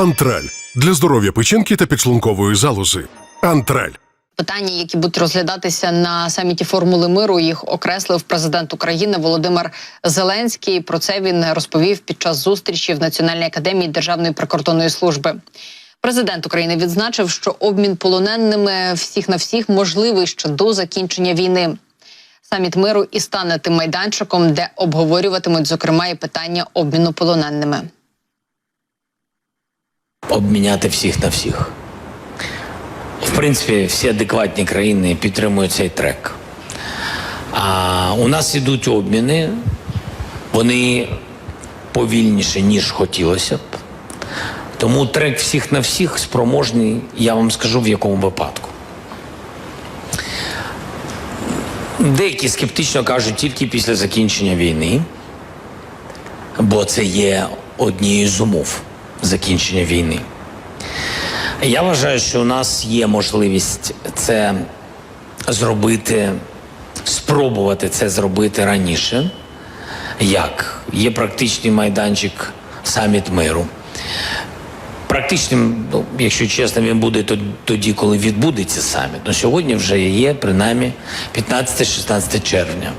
Антраль для здоров'я печінки та підшлункової залози. Антраль. Питання, які будуть розглядатися на саміті формули миру, їх окреслив президент України Володимир Зеленський. Про це він розповів під час зустрічі в Національній академії Державної прикордонної служби. Президент України відзначив, що обмін полоненими всіх на всіх можливий ще до закінчення війни. Саміт миру і стане тим майданчиком, де обговорюватимуть зокрема і питання обміну полоненими. Обміняти всіх на всіх. В принципі, всі адекватні країни підтримують цей трек. А у нас ідуть обміни, вони повільніше, ніж хотілося б. Тому трек всіх на всіх спроможний, я вам скажу в якому випадку. Деякі скептично кажуть тільки після закінчення війни, бо це є однією з умов закінчення війни. Я вважаю, що у нас є можливість це зробити, спробувати це зробити раніше. Як? Є практичний майданчик саміт миру. Практичним, ну, якщо чесно, він буде тоді, коли відбудеться саміт. Ну, сьогодні вже є, принаймні, 15-16 червня.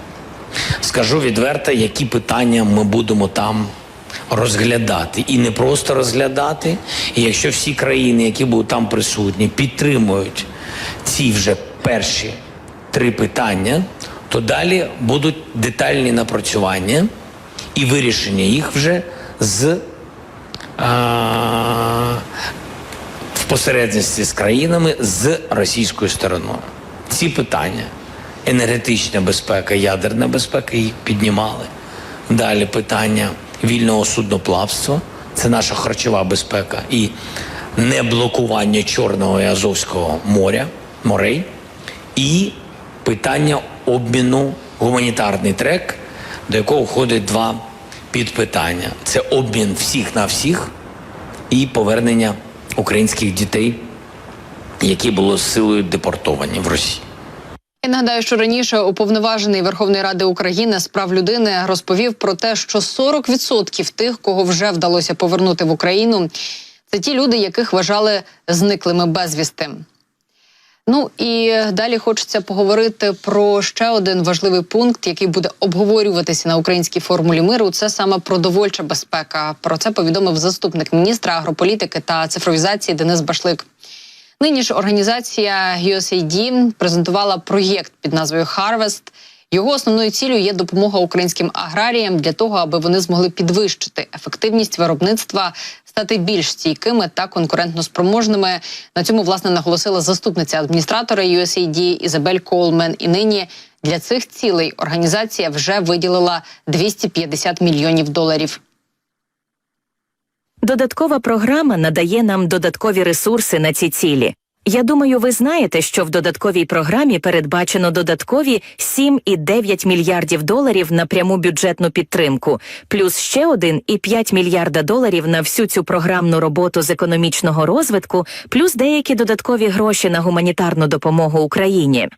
Скажу відверто, які питання ми будемо там розглядати. І не просто розглядати. І якщо всі країни, які будуть там присутні, підтримують ці вже перші три питання, то далі будуть детальні напрацювання і вирішення їх вже з а, в посередництві з країнами з російською стороною. Ці питання енергетична безпека, ядерна безпека їх піднімали. Далі питання вільного судноплавства, це наша харчова безпека і не блокування Чорного і Азовського моря, морей, і питання обміну гуманітарний трек, до якого входить два підпитання: це обмін всіх на всіх і повернення українських дітей, які були силою депортовані в Росію. Я нагадаю, що раніше уповноважений Верховної Ради України з прав людини розповів про те, що 40% тих, кого вже вдалося повернути в Україну, це ті люди, яких вважали зниклими безвісти. Ну і далі хочеться поговорити про ще один важливий пункт, який буде обговорюватися на українській формулі миру. Це саме продовольча безпека. Про це повідомив заступник міністра агрополітики та цифровізації Денис Башлик. Нині ж організація USAID презентувала проєкт під назвою Harvest. Його основною цілею є допомога українським аграріям для того, аби вони змогли підвищити ефективність виробництва, стати більш стійкими та конкурентноспроможними. На цьому власне наголосила заступниця адміністратора USAID Ізабель Колмен. І нині для цих цілей організація вже виділила 250 мільйонів доларів. Додаткова програма надає нам додаткові ресурси на ці цілі. Я думаю, ви знаєте, що в додатковій програмі передбачено додаткові 7,9 мільярдів доларів на пряму бюджетну підтримку, плюс ще 1,5 мільярда доларів на всю цю програмну роботу з економічного розвитку, плюс деякі додаткові гроші на гуманітарну допомогу Україні.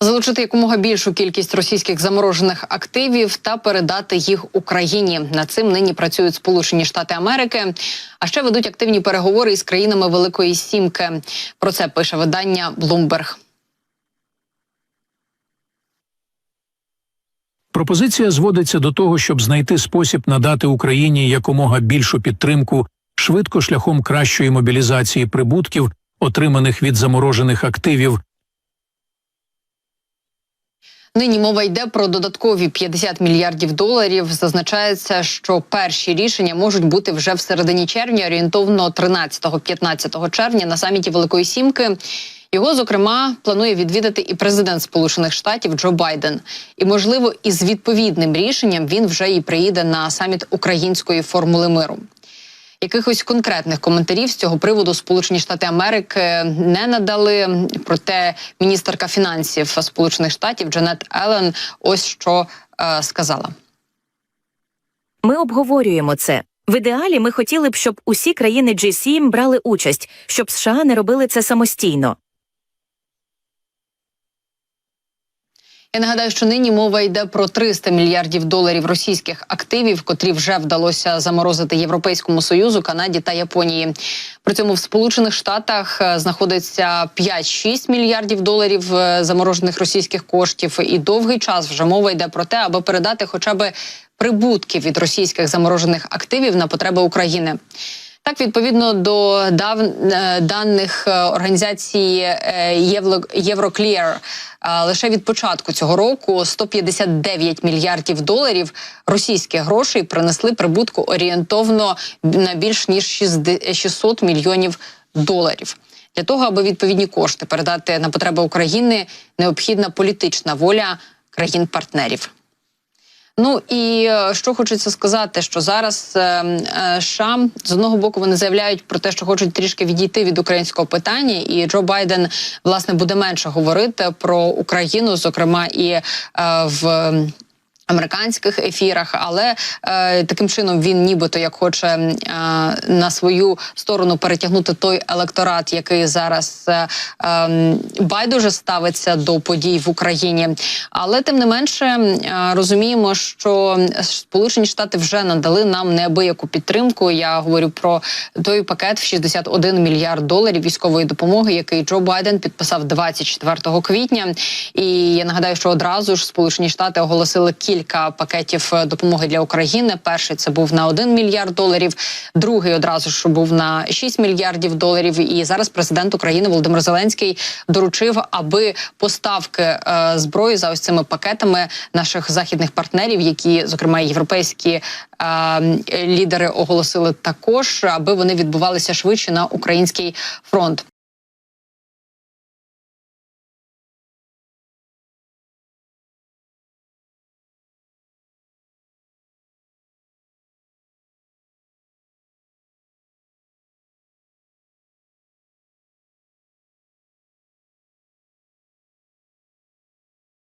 Залучити якомога більшу кількість російських заморожених активів та передати їх Україні. Над цим нині працюють Сполучені Штати Америки, а ще ведуть активні переговори із країнами Великої Сімки. Про це пише видання Bloomberg. Пропозиція зводиться до того, щоб знайти спосіб надати Україні якомога більшу підтримку швидко шляхом кращої мобілізації прибутків, отриманих від заморожених активів, Нині мова йде про додаткові 50 мільярдів доларів. Зазначається, що перші рішення можуть бути вже в середині червня, орієнтовно 13-15 червня на саміті Великої Сімки. Його зокрема планує відвідати і президент Сполучених Штатів Джо Байден. І можливо, із відповідним рішенням він вже і приїде на саміт української формули миру. Якихось конкретних коментарів з цього приводу Сполучені Штати Америки не надали. Проте міністерка фінансів Сполучених Штатів Джанет Елен ось що е, сказала. Ми обговорюємо це. В ідеалі ми хотіли б, щоб усі країни G7 брали участь, щоб США не робили це самостійно. Я нагадаю, що нині мова йде про 300 мільярдів доларів російських активів, котрі вже вдалося заморозити Європейському союзу, Канаді та Японії. При цьому в Сполучених Штатах е, знаходиться 5-6 мільярдів доларів е, заморожених російських коштів. І довгий час вже мова йде про те, аби передати хоча б прибутки від російських заморожених активів на потреби України. Так, відповідно до дав, е, даних е, організації е, Євроклір, е, лише від початку цього року 159 мільярдів доларів російських грошей принесли прибутку орієнтовно на більш ніж 60 600 мільйонів доларів. Для того аби відповідні кошти передати на потреби України, необхідна політична воля країн-партнерів. Ну і е, що хочеться сказати, що зараз е, е, США з одного боку вони заявляють про те, що хочуть трішки відійти від українського питання, і Джо Байден власне буде менше говорити про Україну, зокрема і е, в. Американських ефірах, але е, таким чином він нібито як хоче е, на свою сторону перетягнути той електорат, який зараз е, е, байдуже ставиться до подій в Україні. Але тим не менше е, розуміємо, що Сполучені Штати вже надали нам неабияку підтримку. Я говорю про той пакет в 61 мільярд доларів військової допомоги, який Джо Байден підписав 24 квітня. І я нагадаю, що одразу ж Сполучені Штати оголосили кілька пакетів е, допомоги для України. Перший це був на 1 мільярд доларів, другий одразу ж був на 6 мільярдів доларів. І зараз президент України Володимир Зеленський доручив, аби поставки е, зброї за ось цими пакетами наших західних партнерів, які зокрема європейські е, лідери оголосили також, аби вони відбувалися швидше на український фронт.